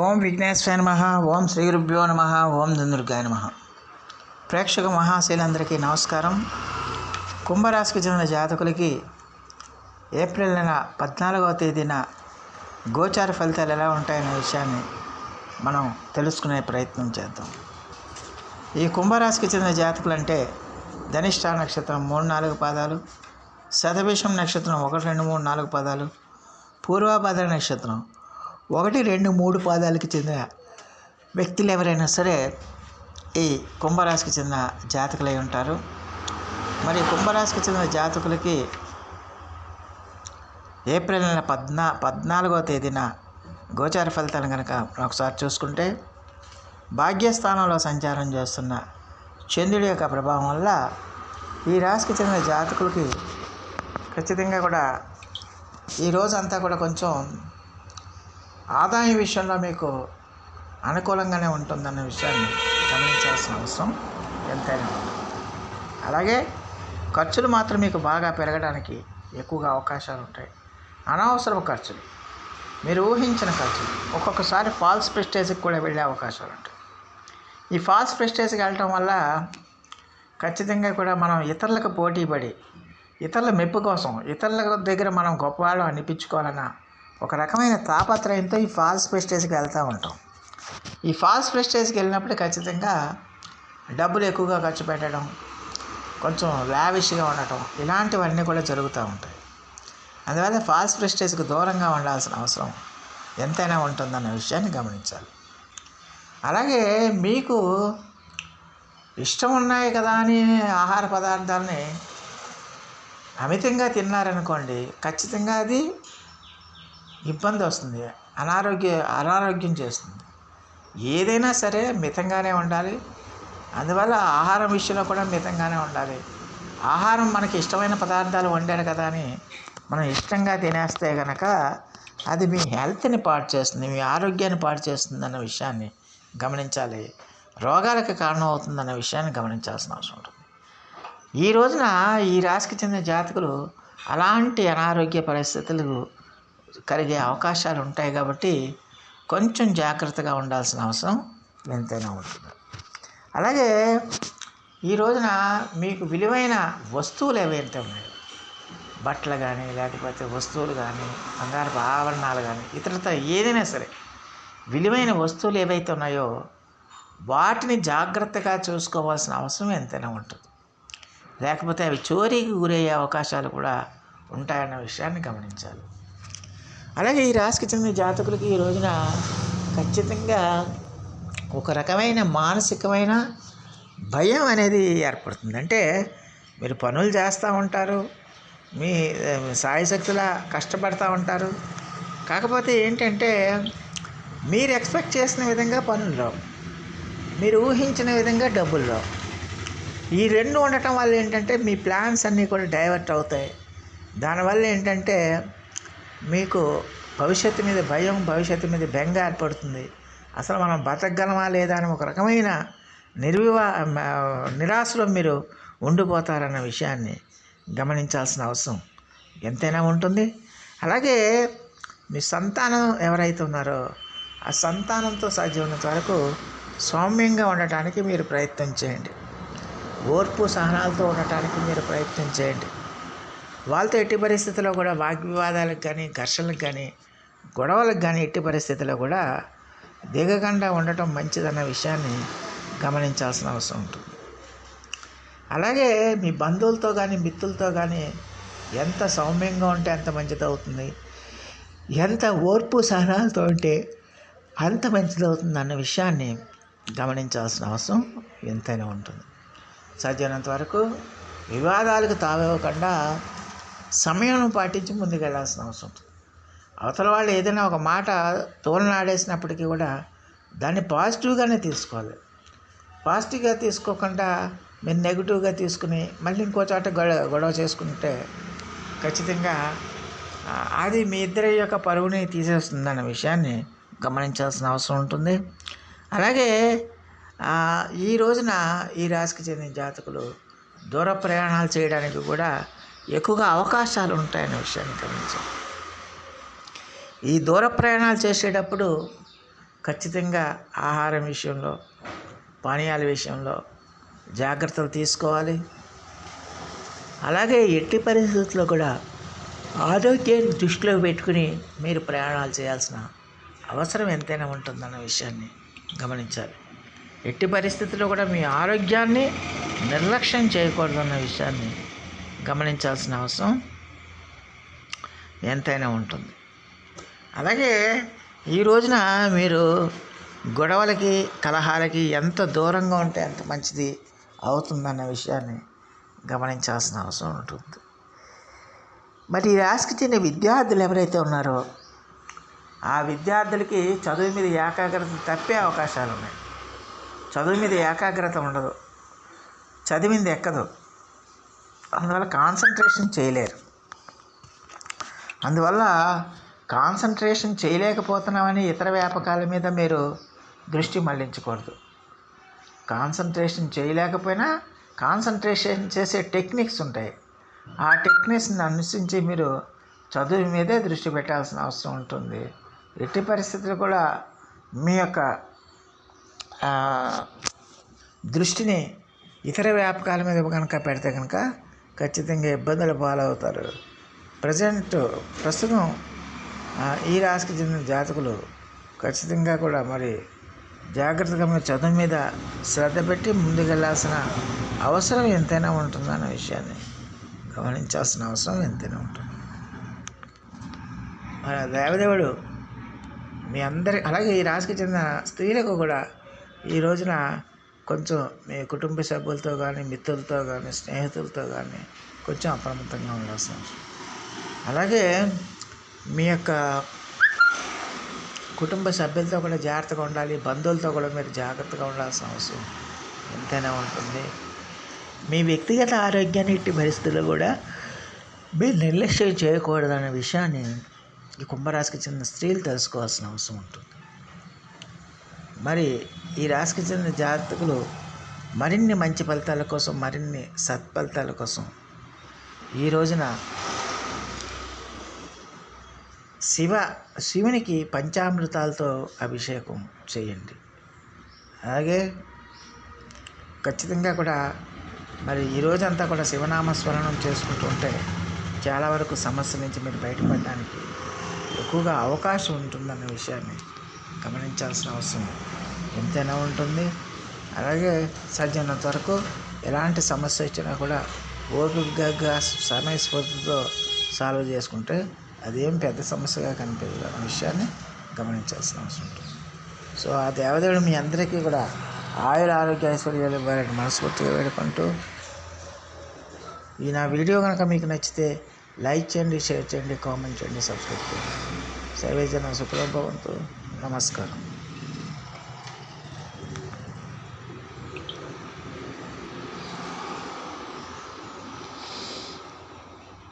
ఓం విఘ్నేశ్వర నమ ఓం శ్రీ గురుభ్యో నమ ఓం దుందుర్గాయ నమ. ప్రేక్షక మహాశీలందరికీ నమస్కారం. కుంభరాశికి చెందిన జాతకులకి ఏప్రిల్ నెల పద్నాలుగవ తేదీన గోచార ఫలితాలు ఎలా ఉంటాయనే విషయాన్ని మనం తెలుసుకునే ప్రయత్నం చేద్దాం. ఈ కుంభరాశికి చెందిన జాతకులు అంటే ధనిష్ట నక్షత్రం మూడు నాలుగు పాదాలు శతభిషం నక్షత్రం ఒకటి రెండు మూడు నాలుగు పాదాలు పూర్వాభాద్ర నక్షత్రం ఒకటి రెండు మూడు పాదాలకి చెందిన వ్యక్తులు ఎవరైనా సరే ఈ కుంభరాశికి చెందిన జాతకులై ఉంటారు. మరి కుంభరాశికి చెందిన జాతకులకి ఏప్రిల్ నెల పద్నా పద్నాలుగో తేదీన గోచార ఫలితాలు కనుక ఒకసారి చూసుకుంటే భాగ్యస్థానంలో సంచారం చేస్తున్న చంద్రుడి యొక్క ప్రభావం వల్ల ఈ రాశికి చెందిన జాతకులకి ఖచ్చితంగా కూడా ఈ రోజంతా కూడా కొంచెం ఆదాయం విషయంలో మీకు అనుకూలంగానే ఉంటుందన్న విషయాన్ని గమనించాల్సిన అవసరం ఎంతైనా అలాగే ఖర్చులు మాత్రం మీకు బాగా పెరగడానికి ఎక్కువగా అవకాశాలు ఉంటాయి. అనవసరపు ఖర్చులు. మీరు ఊహించిన ఖర్చులు. ఒక్కొక్కసారి ఫాల్స్ ప్రెస్టేజ్కి కూడా వెళ్ళే అవకాశాలు ఉంటాయి. ఈ ఫాల్స్ ప్రెస్టేజ్కి వెళ్ళటం వల్ల ఖచ్చితంగా కూడా మనం ఇతరులకు పోటీ పడి ఇతరుల మెప్పు కోసం ఇతరుల దగ్గర మనం గొప్పవాళ్ళం అనిపించుకోవాలన్న ఒక రకమైన తాపత్రయంతో ఈ ఫాల్స్ ప్రెస్టేజ్కి వెళ్తూ ఉంటాం. ఈ ఫాల్స్ ప్రెస్టేజ్కి వెళ్ళినప్పుడు ఖచ్చితంగా డబ్బులు ఎక్కువగా ఖర్చు పెట్టడం కొంచెం లావిష్గా ఉండటం ఇలాంటివన్నీ కూడా జరుగుతూ ఉంటాయి. అందువల్ల ఫాల్స్ ప్రెస్టేజ్కి దూరంగా ఉండాల్సిన అవసరం ఎంతైనా ఉంటుందన్న విషయాన్ని గమనించాలి. అలాగే మీకు ఇష్టం ఉన్నాయి కదా అని ఆహార పదార్థాలని అమితంగా తిన్నారనుకోండి ఖచ్చితంగా అది ఇబ్బంది వస్తుంది. అనారోగ్య అనారోగ్యం చేస్తుంది. ఏదైనా సరే మితంగానే ఉండాలి. అందువల్ల ఆహారం విషయంలో కూడా మితంగానే ఉండాలి. ఆహారం మనకి ఇష్టమైన పదార్థాలు వండాడు కదా అని మనం ఇష్టంగా తినేస్తే కనుక అది మీ హెల్త్ని పాడు చేస్తుంది మీ ఆరోగ్యాన్ని పాడు చేస్తుంది అన్న విషయాన్ని గమనించాలి. రోగాలకు కారణం అవుతుందన్న విషయాన్ని గమనించాల్సిన అవసరం ఉంటుంది. ఈ రోజున ఈ రాశికి చెందిన జాతకులు అలాంటి అనారోగ్య పరిస్థితులు కలిగే అవకాశాలు ఉంటాయి కాబట్టి కొంచెం జాగ్రత్తగా ఉండాల్సిన అవసరం ఎంతైనా ఉంటుంది. అలాగే ఈ రోజున మీకు విలువైన వస్తువులు ఏవైతే ఉన్నాయి బట్టలు కానీ లేకపోతే వస్తువులు కానీ బంగారపు ఆభరణాలు కానీ ఇతరత ఏదైనా సరే విలువైన వస్తువులు ఏవైతే ఉన్నాయో వాటిని జాగ్రత్తగా చూసుకోవాల్సిన అవసరం ఎంతైనా ఉంటుంది. లేకపోతే అవి చోరీకి గురయ్యే అవకాశాలు కూడా ఉంటాయన్న విషయాన్ని గమనించాలి. అలాగే ఈ రాశికి చెందిన జాతకులకి ఈ రోజున ఖచ్చితంగా ఒక రకమైన మానసికమైన భయం అనేది ఏర్పడుతుంది. అంటే మీరు పనులు చేస్తూ ఉంటారు మీ సాయశక్తులా కష్టపడతా ఉంటారు. కాకపోతే ఏంటంటే మీరు ఎక్స్పెక్ట్ చేసిన విధంగా పనులు రావు. మీరు ఊహించిన విధంగా డబ్బులు రావు. ఈ రెండు ఉండటం వల్ల ఏంటంటే మీ ప్లాన్స్ అన్నీ కూడా డైవర్ట్ అవుతాయి. దానివల్ల ఏంటంటే మీకు భవిష్యత్తు మీద భయం భవిష్యత్తు మీద బెంగ ఏర్పడుతుంది. అసలు మనం బతకగలమా లేదా అని ఒక రకమైన నిర్వివా నిరాశలో మీరు ఉండిపోతారన్న విషయాన్ని గమనించాల్సిన అవసరం ఎంతైనా ఉంటుంది. అలాగే మీ సంతానం ఎవరైతే ఉన్నారో ఆ సంతానంతో సాధ్యమైనంత వరకు సౌమ్యంగా ఉండటానికి మీరు ప్రయత్నం చేయండి. ఓర్పు సహనాలతో ఉండటానికి మీరు ప్రయత్నం చేయండి. వాళ్ళతో ఎట్టి పరిస్థితుల్లో కూడా వాగ్వివాదాలకు కానీ ఘర్షణలకు కానీ గొడవలకు కానీ ఎట్టి పరిస్థితుల్లో కూడా దిగకుండా ఉండటం మంచిదన్న విషయాన్ని గమనించాల్సిన అవసరం ఉంటుంది. అలాగే మీ బంధువులతో కానీ మిత్రులతో కానీ ఎంత సౌమ్యంగా ఉంటే అంత మంచిది అవుతుంది. ఎంత ఓర్పు సహనాలతో ఉంటే అంత మంచిదవుతుంది అన్న విషయాన్ని గమనించాల్సిన అవసరం ఎంతైనా ఉంటుంది. సాధ్యమైనంత వరకు వివాదాలకు తావివ్వకుండా సమయం పాటించి ముందుకెళ్ళాల్సిన అవసరం ఉంటుంది. అవతల వాళ్ళు ఏదైనా ఒక మాట తోలనాడేసినప్పటికీ కూడా దాన్ని పాజిటివ్గానే తీసుకోవాలి. పాజిటివ్గా తీసుకోకుండా మీరు నెగిటివ్గా తీసుకుని మళ్ళీ ఇంకో చోట గొడవ గొడవ చేసుకుంటే ఖచ్చితంగా అది మీ ఇద్దరి యొక్క పరువుని తీసేస్తుందన్న విషయాన్ని గమనించాల్సిన అవసరం ఉంటుంది. అలాగే ఈ రోజున ఈ రాశికి చెందిన జాతకులు దూర ప్రయాణాలు చేయడానికి కూడా ఎక్కువగా అవకాశాలు ఉంటాయనే విషయాన్ని గమనించాలి ఈ దూర ప్రయాణాలు చేసేటప్పుడు ఖచ్చితంగా ఆహారం విషయంలో పానీయాల విషయంలో జాగ్రత్తలు తీసుకోవాలి. అలాగే ఎట్టి పరిస్థితుల్లో కూడా ఆరోగ్యాన్ని దృష్టిలో పెట్టుకుని మీరు ప్రయాణాలు చేయాల్సిన అవసరం ఎంతైనా ఉంటుందన్న విషయాన్ని గమనించాలి. ఎట్టి పరిస్థితుల్లో కూడా మీ ఆరోగ్యాన్ని నిర్లక్ష్యం చేయకూడదన్న విషయాన్ని గమనించాల్సిన అవసరం ఎంతైనా ఉంటుంది. అలాగే ఈ రోజున మీరు గొడవలకి కలహాలకి ఎంత దూరంగా ఉంటే అంత మంచిది అవుతుందన్న విషయాన్ని గమనించాల్సిన అవసరం ఉంటుంది. మరి ఈ రాశికి చెందిన విద్యార్థులు ఎవరైతే ఉన్నారో ఆ విద్యార్థులకి చదువు మీద ఏకాగ్రత తప్పే అవకాశాలు ఉన్నాయి. చదువు మీద ఏకాగ్రత ఉండదు. చదివింది ఎక్కదు. అందువల్ల కాన్సన్ట్రేషన్ చేయలేరు. అందువల్ల కాన్సన్ట్రేషన్ చేయలేకపోతున్నామని ఇతర వ్యాపకాల మీద మీరు దృష్టి మళ్ళించకూడదు కాన్సన్ట్రేషన్ చేయలేకపోయినా కాన్సన్ట్రేషన్ చేసే టెక్నిక్స్ ఉంటాయి. ఆ టెక్నిక్స్ని అనుసరించి మీరు చదువు మీదే దృష్టి పెట్టాల్సిన అవసరం ఉంటుంది. ఎట్టి పరిస్థితులు కూడా మీ యొక్క దృష్టిని ఇతర వ్యాపకాల మీద కనుక పెడితే కనుక ఖచ్చితంగా ఇబ్బందులు పాలవుతారు. ప్రజెంట్ ప్రస్తుతం ఈ రాశికి చెందిన జాతకులు ఖచ్చితంగా కూడా మరి జాగ్రత్తగా మీరు చదువు మీద శ్రద్ధ పెట్టి ముందుకెళ్ళాల్సిన అవసరం ఎంతైనా ఉంటుందన్న విషయాన్ని గమనించాల్సిన అవసరం ఎంతైనా ఉంటుంది. మన దేవదేవుడు మీ అందరి అలాగే ఈ రాశికి చెందిన స్త్రీలకు కూడా ఈ రోజున కొంచెం మీ కుటుంబ సభ్యులతో కానీ మిత్రులతో కానీ స్నేహితులతో కానీ కొంచెం అప్రమత్తంగా ఉండాల్సిన అవసరం. అలాగే మీ యొక్క కుటుంబ సభ్యులతో కూడా జాగ్రత్తగా ఉండాలి బంధువులతో కూడా మీరు జాగ్రత్తగా ఉండాల్సిన అవసరం ఎంతైనా ఉంటుంది. మీ వ్యక్తిగత ఆరోగ్యాన్ని ఇట్టి పరిస్థితుల్లో కూడా మీరు నిర్లక్ష్యం చేయకూడదనే విషయాన్ని ఈ కుంభరాశికి చెందిన స్త్రీలు తెలుసుకోవాల్సిన అవసరం ఉంటుంది. మరి ఈ రాశికి చెందిన జాతకులు మరిన్ని మంచి ఫలితాల కోసం మరిన్ని సత్ఫలితాల కోసం ఈ రోజున శివ శివునికి పంచామృతాలతో అభిషేకం చేయండి. అలాగే ఖచ్చితంగా కూడా మరి ఈ రోజంతా కూడా శివనామస్మరణం చేసుకుంటూ ఉంటే చాలా వరకు సమస్య నుంచి మీరు బయటపడడానికి ఎక్కువగా అవకాశం ఉంటుందన్న విషయాన్ని గమనించాల్సిన అవసరం ఎంతైనా ఉంటుంది. అలాగే సజ్జనంత వరకు ఎలాంటి సమస్య వచ్చినా కూడా ఓపికగా సమయస్ఫూర్తితో సాల్వ్ చేసుకుంటే అదేం పెద్ద సమస్యగా కనిపించదు అనే విషయాన్ని గమనించాల్సిన అవసరం ఉంటుంది. సో ఆ దేవదేవుడు మీ అందరికీ కూడా ఆయుర ఆరోగ్య ఐశ్వర్యాలు ఇవ్వాలని మనస్ఫూర్తిగా వేడుకుంటూ ఈ నా వీడియో కనుక మీకు నచ్చితే లైక్ చేయండి షేర్ చేయండి కామెంట్ చేయండి సబ్స్క్రైబ్ చేయండి. సర్వేజన సుఖలోభవంతు నమస్కారం.